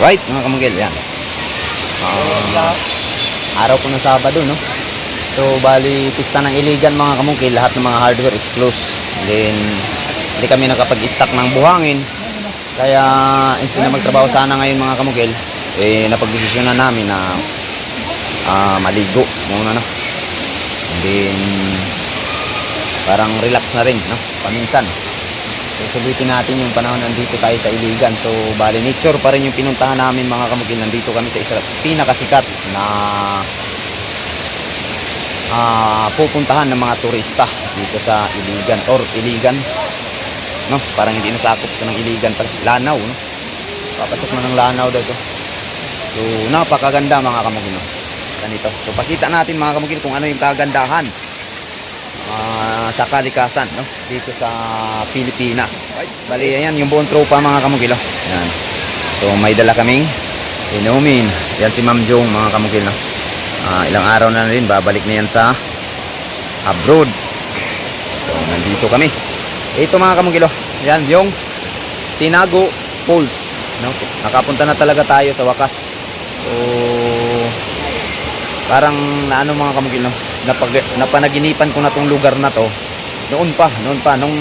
Right, mga kamugil, yan. Ah, araw po ng Sabado, no? So, bali, pista ng iligan mga kamungkil, lahat ng mga hardware is closed. Then, hindi kami nakapag-stock ng buhangin. Kaya, instead na magtrabaho sana ngayon mga kamungkil, eh, napagdesisyon na namin na ah, maligo muna, no? And then, parang relax na rin, no? Paminsan. So, sulitin natin yung panahon nandito tayo sa Iligan. So, bali nature pa rin yung pinuntahan namin mga kamukil. Nandito kami sa isa pinakasikat na ah pupuntahan ng mga turista dito sa Iligan or Iligan. No, parang hindi nasakop ito ng Iligan. Lanaw, no? Papasok na ng Lanaw daw ito. So, napakaganda mga kamukil. No? Ganito. So, pakita natin mga kamukil kung ano yung kagandahan ah, sa kalikasan no dito sa Pilipinas. Bali ayan yung buong tropa mga kamugilo. Yan. So may dala kaming inumin. Yan si Ma'am Jong mga kamugil no. Ah, ilang araw na rin babalik na yan sa abroad. So nandito kami. Ito mga kamugilo. Yan yung Tinago Falls no. Nakapunta na talaga tayo sa wakas. So parang ano mga kamugil no napag, napanaginipan ko na tong lugar na to. Noon pa noon pa nung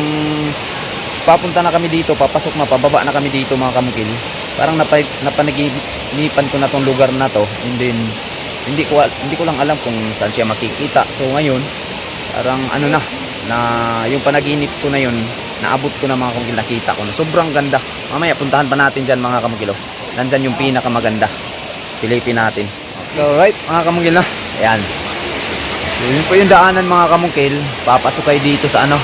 papunta na kami dito papasok na pababa na kami dito mga kamukil parang napay, napanaginipan ko na tong lugar na to and then hindi ko hindi ko lang alam kung saan siya makikita. So ngayon parang ano na na yung panaginip ko na yun naabot ko na mga kamukil nakita ko na. Sobrang ganda. Mamaya puntahan pa natin dyan mga kamukil oh. nandyan yung pinakamaganda silipin natin. So right mga kamukil na ayan. So, yun po yung daanan mga kamungkil. Papasok kayo dito sa ano,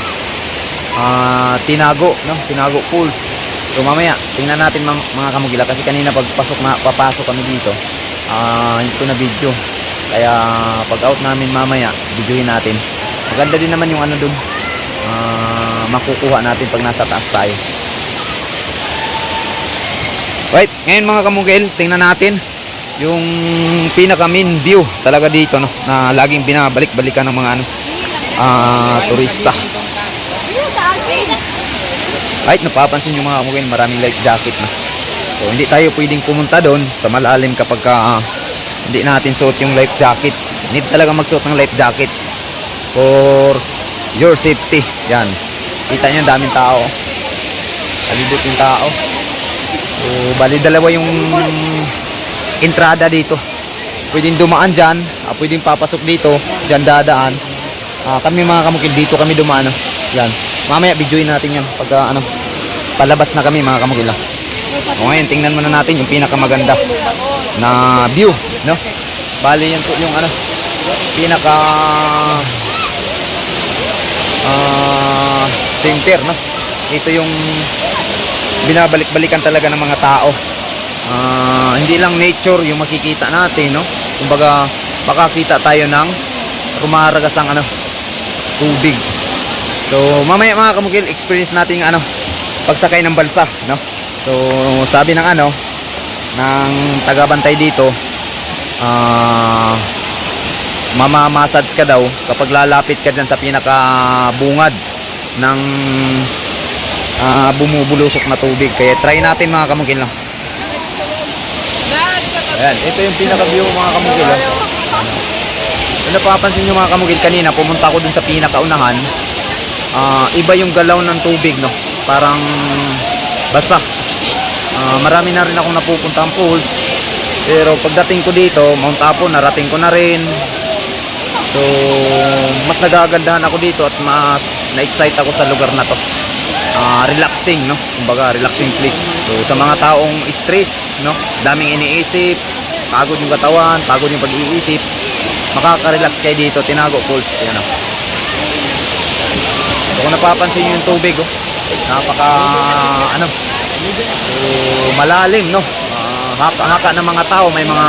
ah Tinago, no? Tinago Falls. So mamaya, tingnan natin mga, mga kamugila kasi kanina pagpasok na papasok kami dito, ah hindi ko na video. Kaya pag out namin mamaya, videohin natin. Maganda din naman yung ano dun. Ah makukuha natin pag nasa taas tayo. Right, ngayon mga kamugil, tingnan natin yung pinaka main view talaga dito no na laging binabalik-balikan ng mga ano ah turista. Right, napapansin yung mga kamugil, maraming life jacket na. So hindi tayo pwedeng pumunta doon sa malalim kapag ka, ah, hindi natin suot yung life jacket. Need talaga magsuot ng life jacket for your safety. Yan. Kita ang daming tao. Kalibot yung tao. So, bali dalawa yung entrada dito. Pwedeng dumaan dyan, ah, pwedeng papasok dito, dyan dadaan. Ah, kami mga kamukil dito kami dumaan. ah. Yan. Mamaya videoin natin yan pag ah, ano, palabas na kami mga kamukil. O ngayon tingnan muna natin yung pinakamaganda na view, no? Bali yan po yung ano, pinaka ah center, no? Ito yung binabalik-balikan talaga ng mga tao. Hindi lang nature yung makikita natin, no? Kumbaga, baka kita tayo ng rumaragas ang ano, tubig. So, mamaya mga kamukil, experience natin yung ano, pagsakay ng balsa, no? So, sabi ng ano, ng tagabantay dito, ah, mamamassage ka daw kapag lalapit ka dyan sa pinakabungad ng ah, bumubulusok na tubig. Kaya try natin mga kamukil, no? Ayan, ito yung pinaka-view mga kamukil. Oh. Kung napapansin nyo mga kamukil kanina, pumunta ako dun sa pinakaunahan. Ah, iba yung galaw ng tubig, no? Parang basta. Ah, marami na rin akong napupuntang pools. Pero pagdating ko dito, Mount Apo, narating ko na rin. So, mas nagagandahan ako dito at mas na-excite ako sa lugar na to. Ah, relaxing, no? Kumbaga, relaxing place. So, sa mga taong stress, no? Daming iniisip, pagod yung katawan, pagod yung pag-iisip, makaka-relax kayo dito, Tinago Falls. Yan, oh. So, kung napapansin nyo yung tubig, oh, napaka, ano, so, malalim, no? Ah, haka-haka ng mga tao, may mga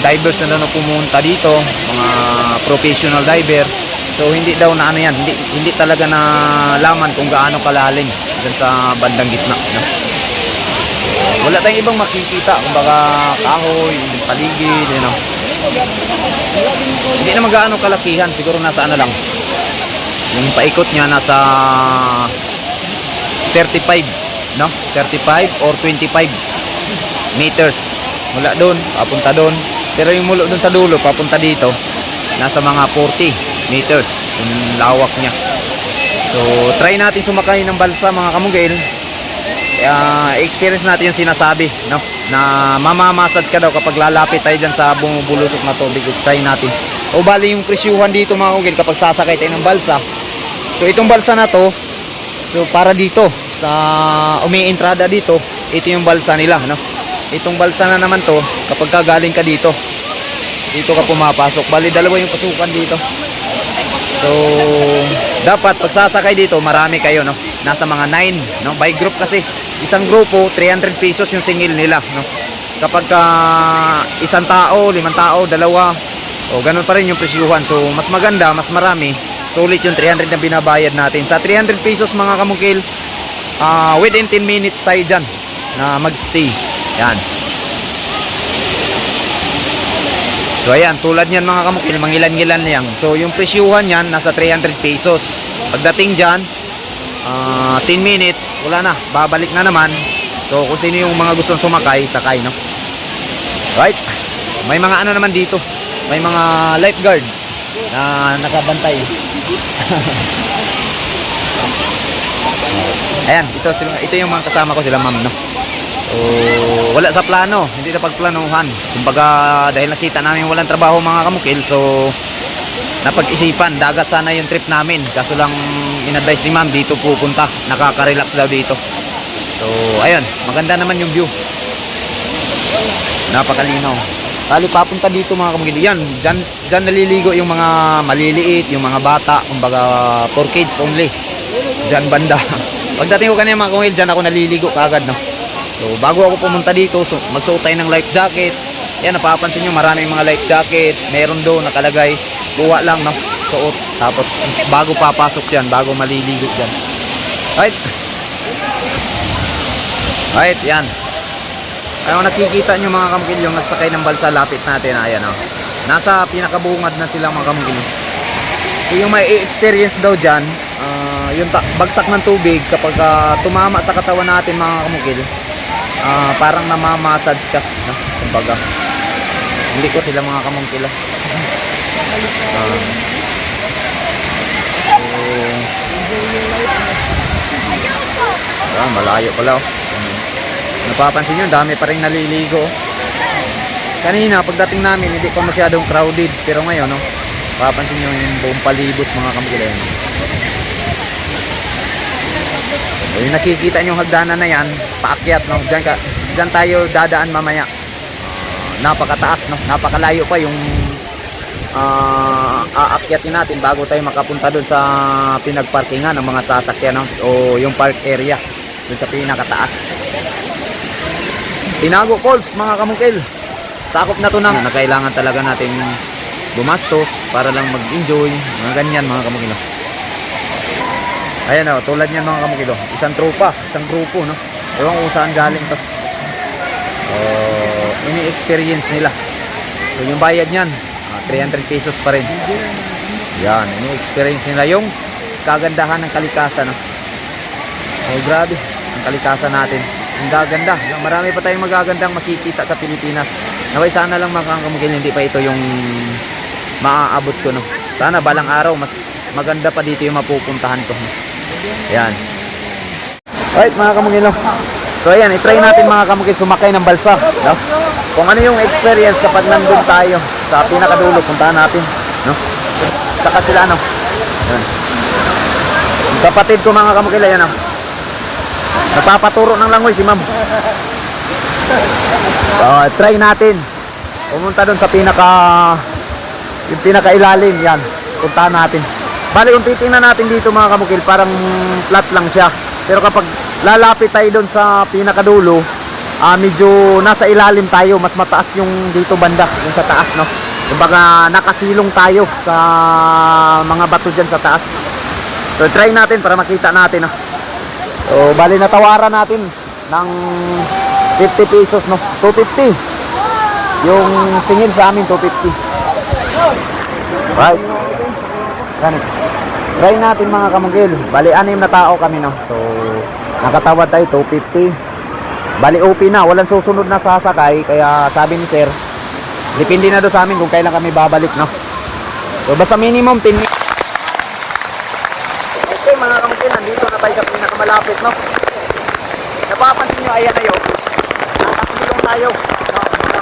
divers na na pumunta dito, mga professional diver. So hindi daw na ano yan, hindi hindi talaga na laman kung gaano kalalim dyan sa bandang gitna, no? Wala tayong ibang makikita, kumbaga kahoy, paligid, you know. Hindi naman gaano kalakihan, siguro nasa ano lang. Yung paikot niya nasa 35, no? 35 or 25 meters. Mula doon, papunta doon. Pero yung mulo doon sa dulo, papunta dito, nasa mga 40 meters. Yung lawak niya. So, try natin sumakay ng balsa mga kamugil. Uh, experience natin yung sinasabi, no? Na mamamassage ka daw kapag lalapit tayo dyan sa bumubulusok na tubig. Try natin. O bali yung presyuhan dito mga kamugil kapag sasakay tayo ng balsa. So, itong balsa na to, so para dito, sa umientrada dito, ito yung balsa nila, no? Itong balsa na naman to, kapag kagaling ka dito, dito ka pumapasok. Bali, dalawa yung pasukan dito. So, dapat pag sasakay dito, marami kayo, no? Nasa mga 9, no? By group kasi. Isang grupo, 300 pesos yung singil nila, no? Kapag ka isang tao, limang tao, dalawa, o ganun pa rin yung presyuhan. So, mas maganda, mas marami. Sulit yung 300 na binabayad natin. Sa 300 pesos mga kamukil, ah, within 10 minutes tayo dyan na magstay. Yan. So ayan, tulad niyan mga kamukil, mangilan-ngilan yan. So yung presyuhan yan, nasa 300 pesos. Pagdating dyan, ah, 10 minutes, wala na, babalik na naman. So kung sino yung mga gustong sumakay, sakay, no? Right? May mga ano naman dito, may mga lifeguard na nakabantay. Ayan, ito, sila, ito yung mga kasama ko sila ma'am, no? So, wala sa plano, hindi na pagplanuhan. Kumbaga, dahil nakita namin walang trabaho mga kamukil, so napag-isipan, dagat sana yung trip namin. Kaso lang, in-advise ni ma'am, dito pupunta. Nakaka-relax daw dito. So, ayun, maganda naman yung view. Napakalinaw. Tali papunta dito mga kamukil. Yan, dyan, dyan naliligo yung mga maliliit, yung mga bata, kumbaga for kids only. Dyan banda. Pagdating ko kanina mga kamukil, dyan ako naliligo kaagad, no? So, bago ako pumunta dito, so, magsuot tayo ng life jacket. Yan, napapansin nyo, maraming mga life jacket. Meron doon, nakalagay. Kuha lang, no? Suot. Tapos, bago papasok yan, bago maliligo yan. Right? Right, yan. Kaya nakikita nyo mga kamukil yung nagsakay ng balsa lapit natin. Ayan, oh. Nasa pinakabungad na sila mga kamukil. So, yung may experience daw dyan, ah, yung bagsak ng tubig kapag ah, tumama sa katawan natin mga kamukil, ah, parang namamassage ka. No? Kumbaga, hindi ko sila mga kamungkila. Ah. so, ah, malayo pala oh. Napapansin nyo, dami pa rin naliligo. oh. Kanina, pagdating namin, hindi pa masyadong crowded. Pero ngayon, no, papansin nyo yung buong palibot mga kamukila. Yan. So, yung nakikita nyo hagdanan na yan, paakyat, no? Diyan, ka, diyan tayo dadaan mamaya. Ah, napakataas, no? Napakalayo pa yung ah aakyatin natin bago tayo makapunta doon sa pinagparkingan ng mga sasakyan, no? O yung park area, doon sa pinakataas. Tinago Falls, mga kamungkil. Sakop na to ng na kailangan talaga nating gumastos para lang mag-enjoy. Mga ganyan, mga kamungkil. no? Ayan o, tulad niyan mga kamukilo. Isang tropa, isang grupo, no? Ewan kung saan galing to. So, ini-experience nila. So, yung bayad niyan, ah, 300 pesos pa rin. Yan, ini-experience nila yung kagandahan ng kalikasan, no? So, grabe, ang kalikasan natin. Ang gaganda. Marami pa tayong magagandang makikita sa Pilipinas. Naway sana lang mga kamukil, hindi pa ito yung maaabot ko, no? Sana balang araw, mas maganda pa dito yung mapupuntahan ko. No? Yan. Alright mga kamukil. no? So ayan, itry natin mga kamukil sumakay ng balsa. No? Kung ano yung experience kapag nandun tayo sa pinakadulo, puntahan natin. No? Saka sila ano. Yan. Yung Kapatid ko mga kamukil, ayan oh. Napapaturo ng langoy si ma'am. So, try natin. Pumunta doon sa pinaka yung pinakailalim yan. Puntahan natin. Bali, kung titingnan natin dito mga kamukil, parang flat lang siya. Pero kapag lalapit tayo doon sa pinakadulo, ah medyo nasa ilalim tayo. Mas mataas yung dito banda, yung sa taas, no? Kumbaga, nakasilong tayo sa mga bato dyan sa taas. So, try natin para makita natin, ah. So, bali, natawaran natin ng 50 pesos, no? 250. Yung singil sa amin, 250. Right. Ganit. Try natin mga kamugil. Bali, anim na tao kami, no? So, nakatawad tayo, 250. Bali OP na, walang susunod na sasakay kaya sabi ni sir, depende na do sa amin kung kailan kami babalik, no. So basta minimum 10 minutes. Okay mga kamukil, nandito na tayo sa pinakamalapit, no. Napapansin nyo, ayan na yun. Nakakilong tayo. No, no.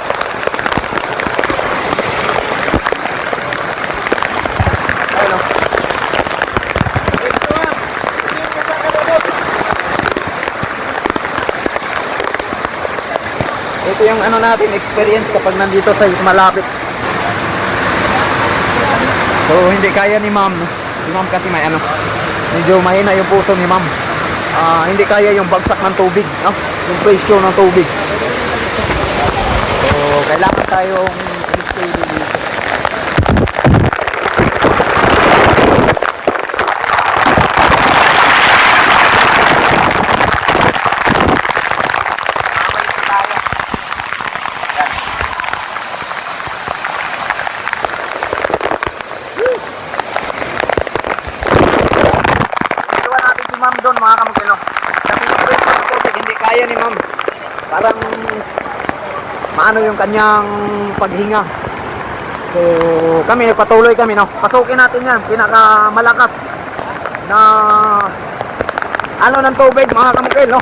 Ayun, no. Ito yung ano natin, experience kapag nandito sa malapit. So, hindi kaya ni ma'am. Si ma'am kasi may ano, medyo mahina yung puso ni ma'am. Ah, hindi kaya yung bagsak ng tubig, no? Yung pressure ng tubig. So, kailangan tayong i-stay dito. Babalik tayo. Yan. Iwan natin si ma'am doon mga kamukino. Kasi yung hindi kaya ni ma'am. Parang maano yung kanyang paghinga. So, kami, patuloy kami, no? Pasukin natin yan, pinakamalakas na ano ng tubig, mga kamukil, no?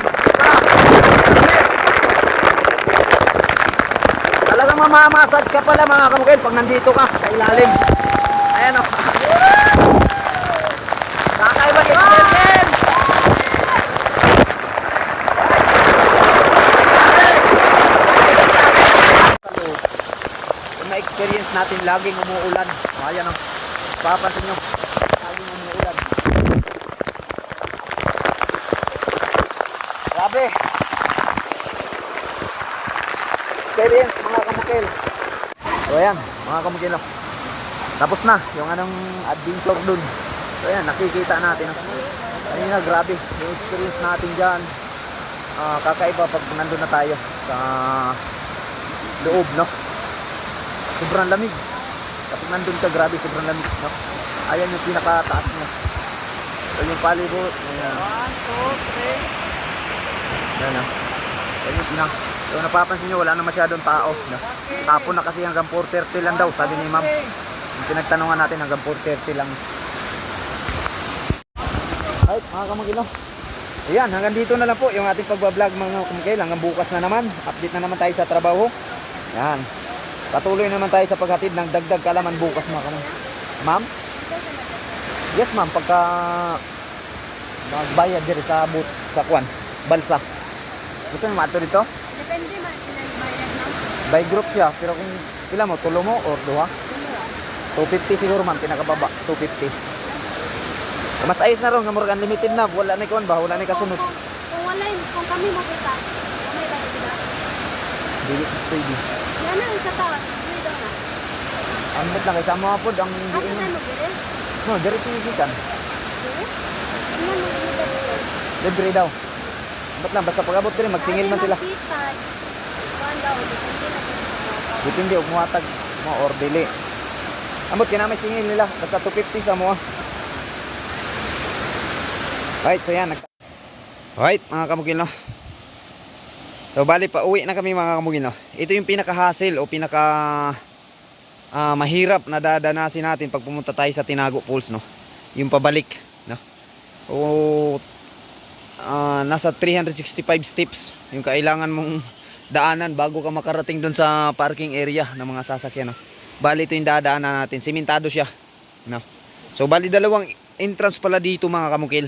Talagang mamamasad ka pala, mga kamukil, pag nandito ka, sa ilalim. Ayan, no? Nakakaiba experience! Yung ma-experience natin laging umuulan. Ayan o. Papansin nyo. Laging umuulan. Grabe. Experience mga kamukil. So ayan, mga kamukil. o. Tapos na yung anong adventure dun. So ayan, nakikita natin. o. Kanina grabe yung experience natin dyan. Ah, kakaiba pag nandun na tayo sa loob, no? Sobrang lamig. Kapag nandun ka, grabe, sobrang lamig, no? Ayan yung pinakataas niya. So yung palibot, ayan. Ayan, no? Ayan yung pinaka. So napapansin nyo, wala na masyadong tao. No? Tapon na kasi hanggang 4.30 lang daw, sabi ni ma'am. Yung pinagtanungan natin hanggang 4.30 lang. Right, mga kamagilo. Ayan, hanggang dito na lang po yung ating pagbablog mga kumagil. Hanggang bukas na naman. Update na naman tayo sa trabaho. Yan. Patuloy naman tayo sa paghatid ng dagdag kalaman bukas mga kamagil. Ma'am? Yes ma'am, pagka magbayad diri sa boot sa kwan, balsa. Gusto mo mato dito? Depende man pinagbayad na. By group siya, pero kung pila mo, tulo mo or duha? 250 siguro ma'am, pinakababa, 250. Mas ayos na ron, nga murag unlimited na, wala na kuan ba, wala na kasunod. Kung, kung wala, kung kami makita, kami ba kita? Dili pwede. Yan na, isa taas. Hindi daw na. Ambot lang kay sa mga pod ang Ako na mo, dire? No, dire tinigikan. Dire? Ano mo, dire? Libre daw. Ambot lang basta pag-abot dire magsingil man sila. Kita. Depende na og muhatag mo or dili. Ambot kinamay singil nila basta 250 sa mo. Right, so yan. Right, mga kamugil no. So bali pa uwi na kami mga kamugil no. Ito yung pinaka-hassle o pinaka ah, mahirap na dadanasin natin pag pumunta tayo sa Tinago Falls no. Yung pabalik no. O ah, nasa 365 steps yung kailangan mong daanan bago ka makarating doon sa parking area ng mga sasakyan no. Bali ito yung dadaanan natin. Simentado siya. No. So bali dalawang entrance pala dito mga kamukil.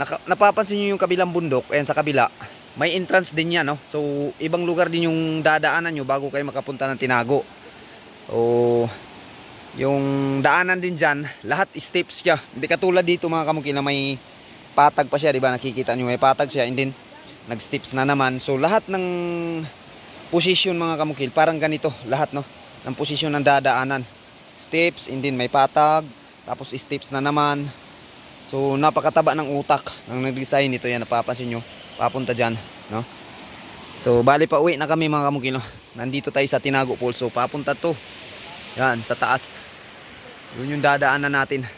Naka, napapansin niyo yung kabilang bundok, ayan sa kabila. May entrance din yan, no? So ibang lugar din yung dadaanan nyo bago kayo makapunta ng Tinago. So yung daanan din dyan, lahat steps siya. Hindi katulad dito mga kamukil na may patag pa siya, di ba? Nakikita nyo may patag siya and then nag-steps na naman. So lahat ng position mga kamukil, parang ganito lahat, no? Ng posisyon ng dadaanan. Steps, and then may patag, tapos steps na naman. So napakataba ng utak ng nag-design nito yan, napapansin nyo. Papunta dyan, no? So bali pa uwi na kami mga kamukil, no? Nandito tayo sa Tinago Falls. So papunta to. Yan, sa taas. Yun yung dadaanan natin.